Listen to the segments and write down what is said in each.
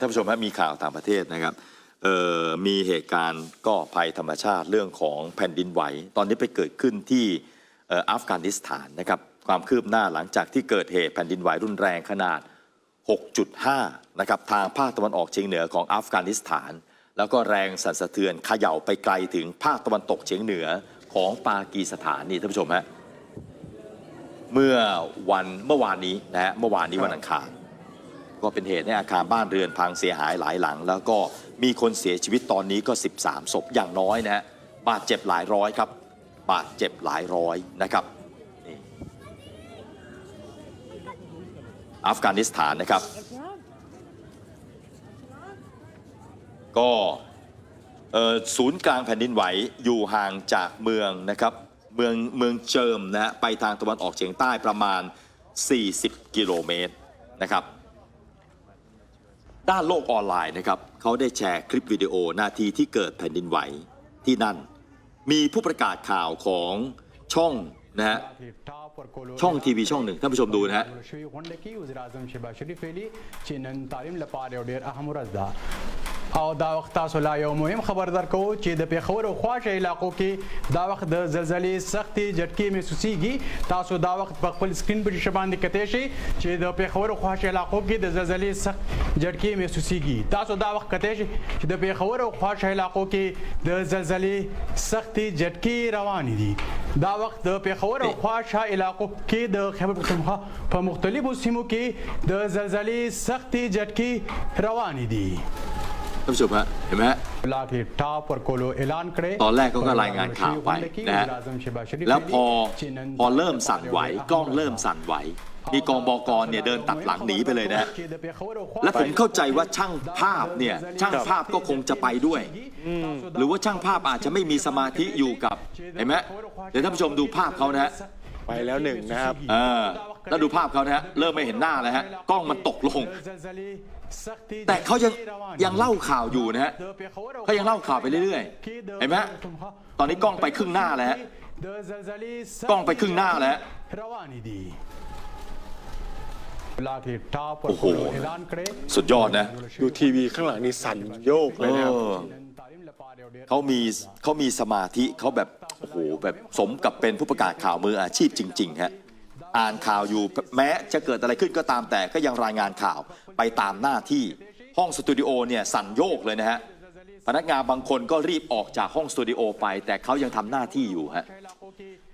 ท่านผู้ชมฮะมีข่าวต่างประเทศนะครับมีเหตุการณ์ก็ภัยธรรมชาติเรื่องของแผ่นดินไหว ตอนนี้ไปเกิดขึ้นที่อัฟกานิสถานนะครับความคืบหน้าหลังจากที่เกิดเหตุแผ่นดินไหวรุนแรงขนาด 6.5 นะครับทางภาคตะวันออกเฉียงเหนือของอัฟกานิสถาน แล้วก็แรงสั่นสะเทือนเขย่าไปไกลถึงภาคตะวันตกเฉียงเหนือของปากีสถานนี่ท่านผู้ชมฮะเมื่อวันเมื่อวานนี้นะฮะเมื่อวานนี้วันอังคาร ก็เป็นเหตุให้อาคารบ้านเรือนพังเสียหายหลายหลัง แล้วก็มีคนเสียชีวิตตอนนี้ก็ 13ศพอย่างน้อยนะฮะบาดเจ็บหลายร้อยครับ บาดเจ็บหลายร้อยนะครับนี่อัฟกานิสถานนะครับ ก็ศูนย์กลางแผ่นดินไหวอยู่ห่างจากเมืองนะครับเมืองเมืองเจิมนะฮะไปทางตะวันออกเฉียงใต้ประมาณ 40 กิโลเมตรนะครับ ด้านโลกออนไลน์นะครับเขาได้แชร์คลิปวิดีโอนาทีที่เกิดแผ่นดินไหวที่นั่น มีผู้ประกาศข่าวของช่องนะฮะช่องทีวีช่องหนึ่งท่านผู้ชมดูนะฮะ او دا وخت تاسو لا یو مهم خبر درکو چې د پیښور او خواشه علاقو کې دا وخت د زلزلې سختي جټکې محسوسيږي تاسو دا وخت په خپل سکرین پر شبان د کته شي چې د پیښور او خواشه علاقو کې د زلزلې سخت جټکې محسوسيږي تاسو دا وخت کته شي چې د پیښور او خواشه علاقو کې د زلزلې سختي جټکې روان دي. دا وخت د پیښور او خواشه علاقو کې د خیبر پختونخوا په مختلفو سیمو کې د زلزلې سختي جټکې روان دي ท่านผู้ชมฮะเห็นไหมฮะ ตอนแรกเขาก็รายงานข่าวไปนะฮะแล้วพอพอเริ่มสั่นไหวกล้องเริ่มสั่นไหวมีกองบอกรเนี่ยเดินตัดหลังหนีไปเลยนะฮะและผมเข้าใจว่าช่างภาพเนี่ยช่างภาพก็คงจะไปด้วย หรือว่าช่างภาพอาจจะไม่มีสมาธิอยู่กับเห็นไหมเดี๋ยวท่านผู้ชมดูภาพเขานะฮะ ไปแล้วหนึ่งนะครับ เออแล้วดูภาพเขานะฮะ เริ่มไม่เห็นหน้าแล้วฮะ กล้องมันตกลง แต่เขายังยังเล่าข่าวอยู่นะฮะเขายังเล่าข่าวไปเรื่อยๆ เห็นไหมฮะ ตอนนี้กล้องไปครึ่งหน้าแล้วฮะ กล้องไปครึ่งหน้าแล้วโอ้โห สุดยอดนะ ดูทีวีข้างหลังนี่สั่นโยกเลยนะครับ เออเขามีเขามีสมาธิเขาแบบโอ้โหแบบสมกับเป็นผู้ประกาศข่าวมืออาชีพจริงๆฮะอ่านข่าวอยู่แม้จะเกิดอะไรขึ้นก็ตามแต่ก็ยังรายงานข่าวไปตามหน้าที่ห้องสตูดิโอเนี่ยสั่นโยกเลยนะฮะพนักงานบางคนก็รีบออกจากห้องสตูดิโอไป แต่เขายังทำหน้าที่อยู่ฮะ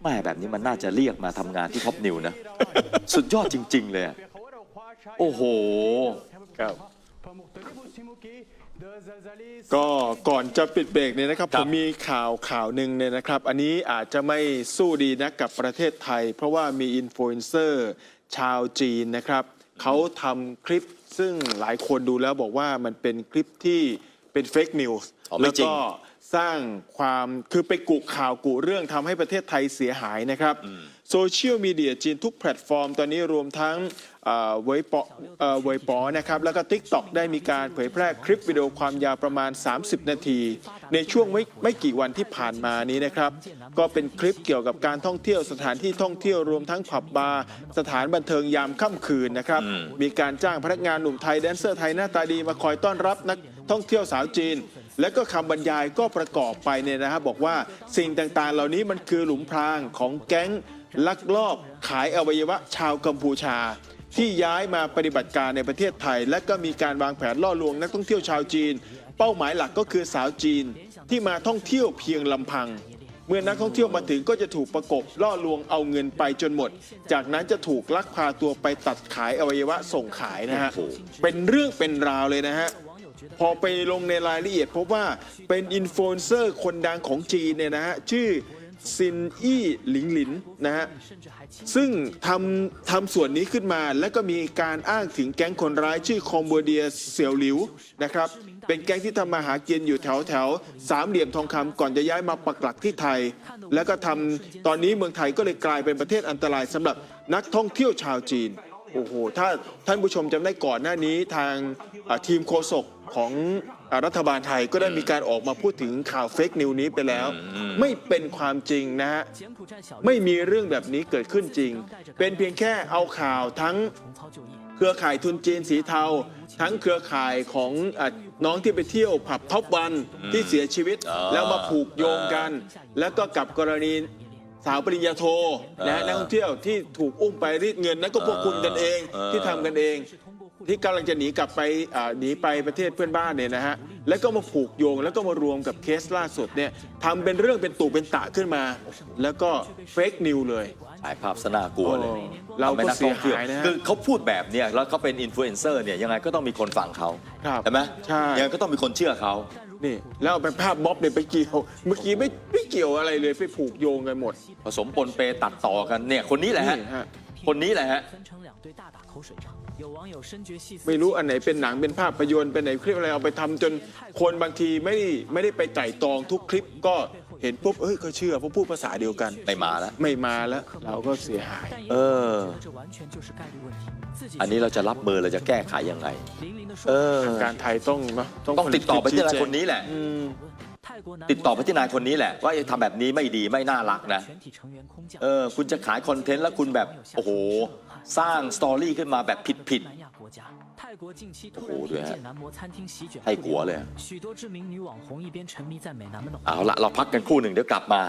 แม่แบบนี้มันน่าจะเรียกมาทำงานที่ท็อปนิวนะ สุดยอดจริง ๆ เลยอะโอ้โหครับ ก็ก่อนจะปิดเบรกเนี่ยนะครับผมมีข่าวข่าวหนึ่งเนี่ยนะครับ อันนี้อาจจะไม่สู้ดีนักกับประเทศไทย เพราะว่ามีอินฟลูเอนเซอร์ชาวจีนนะครับเขาทำคลิปซึ่งหลายคนดูแล้วบอกว่ามันเป็นคลิปที่เป็นเฟกนิวส์แล้วก็สร้างความคือไปกุข่าวกุเรื่องทำให้ประเทศไทยเสียหายนะครับ โซเชียลมีเดียจีนทุกแพลตฟอร์ม ตอนนี้รวมทั้งเอ่อเวยปอเอ่อเวยปอนะครับ แล้วก็ TikTok ได้มีการเผยแพร่คลิปวิดีโอความยาวประมาณ 30 นาที ในช่วงไม่ไม่กี่วันที่ผ่านมานี้นะครับ ก็เป็นคลิปเกี่ยวกับการท่องเที่ยวสถานที่ท่องเที่ยวรวมทั้งผับบาร์สถานบันเทิงยามค่ำคืนนะครับ มีการจ้างพนักงานหนุ่มไทยแดนเซอร์ไทยหน้าตาดีมาคอยต้อนรับนักท่องเที่ยวสาวจีน และก็คำบรรยายก็ประกอบไปเนี่ยนะครับบอกว่าสิ่งต่างๆ เหล่านี้มันคือหลุมพรางของแก๊ง ลักลอบขายอวัยวะชาวกัมพูชา ที่ย้ายมาปฏิบัติการในประเทศไทย และก็มีการวางแผนล่อลวงนักท่องเที่ยวชาวจีน เป้าหมายหลักก็คือสาวจีนที่มาท่องเที่ยวเพียงลำพัง เมื่อนักท่องเที่ยวมาถึงก็จะถูกประกบล่อลวงเอาเงินไปจนหมด จากนั้นจะถูกลักพาตัวไปตัดขายอวัยวะส่งขายนะฮะโอ้โหเป็นเรื่องเป็นราวเลยนะฮะพอไปลงในรายละเอียดพบว่าเป็นอินฟลูเอนเซอร์คนดังของจีนเนี่ยนะฮะชื่อ ซินอี้หลิงหลินนะฮะซึ่งทำทำส่วนนี้ขึ้นมาแล้วก็มีการอ้างถึงแก๊งคนร้ายชื่อคอมโบเดียเซียวหลิวนะครับเป็นแก๊งที่ทำมาหากินอยู่แถวแถวสามเหลี่ยมทองคำก่อนจะย้ายมาปักหลักที่ไทย แล้วก็ทำตอนนี้เมืองไทยก็เลยกลายเป็นประเทศอันตรายสำหรับนักท่องเที่ยวชาวจีน โอ้โหถ้าท่านผู้ชมจำได้ก่อนหน้านี้ทางอ่าทีมโฆษกของอ่ารัฐบาลไทยก็ได้มีการออกมาพูดถึงข่าวเฟกนิวนี้ไปแล้ว ไม่เป็นความจริงนะฮะ ไม่มีเรื่องแบบนี้เกิดขึ้นจริง เป็นเพียงแค่เอาข่าวทั้งเครือข่ายทุนจีนสีเทา ทั้งเครือข่ายของอะน้องที่ไปเที่ยวผับท็อปวันที่เสียชีวิตอ่าแล้วมาผูกโยงกัน แล้วก็กับกรณี สาวปริญญาโทนะอ่านักท่องเที่ยวที่ถูกอุ้มไปรีดเงินนั่นก็พวกคุณกันเองอ่าที่ทำกันเอง ที่กำลังจะหนีกลับไปอ่าหนีไปประเทศเพื่อนบ้านเนี่ยนะฮะแล้วก็มาผูกโยงแล้วก็มารวมกับเคสล่าสุดเนี่ยทำเป็นเรื่องเป็นตู่เป็นตะขึ้นมา แล้วก็เฟกนิวเลยถ่ายภาพสนากลัวเลยโอ้เราก็ทำให้นัท่องที่วเสียหายนะฮะคือเขาพูดแบบเนี้ยแล้วเขาเป็นอินฟลูเอนเซอร์เนี่ยยังไงก็ต้องมีคนฟังเขาครับใช่ไหมใช่ยังไงก็ต้องมีคนเชื่อเขานี่แล้วเอาไปภาพม็อบเนี่ยไปเกี่ยว เมื่อกี้ไม่ไม่ เกี่ยวอะไรเลยไปผูกโยงกันหมด ผสมปนเปตัดต่อกันเนี่ยคนนี้แหละฮะ นี่ฮะ คนนี้แหละฮะ 分成两队大打口水仗。有网友深觉细思 ไม่รู้อันไหนเป็นหนังเป็นภาพยนตร์เป็นไหนคลิปอะไรเอาไปทำจนคนบางทีไม่ได้ไม่ได้ไปไต่ตองทุกคลิปก็เห็นปุ๊บเอ้ยก็เชื่อเพราะพูดภาษาเดียวกัน ไม่มาแล้ว ไม่มาแล้ว เราก็เสียหาย 但也 เอ 有 อ 人觉得这完全就是概率问题。自己 อันนี้เราจะรับมือเราจะแก้ไขยังไง 零零的说 เออ การไทยต้องเนอะ ต้องติดต่อไปที่นายคนนี้แหละ อืม 泰国男 ติดต่อไปที่นายคนนี้แหละ ว่าทำแบบนี้ไม่ดีไม่น่ารักนะ เออ คุณจะขายคอนเทนต์แล้วคุณแบบ โอ้โห สร้างสตอรี่ขึ้นมาแบบผิดผิดโอ้โหด้วยฮะให้กลัวเลยเอาละเราพักกันคู่หนึ่งเดี๋ยวกลับมา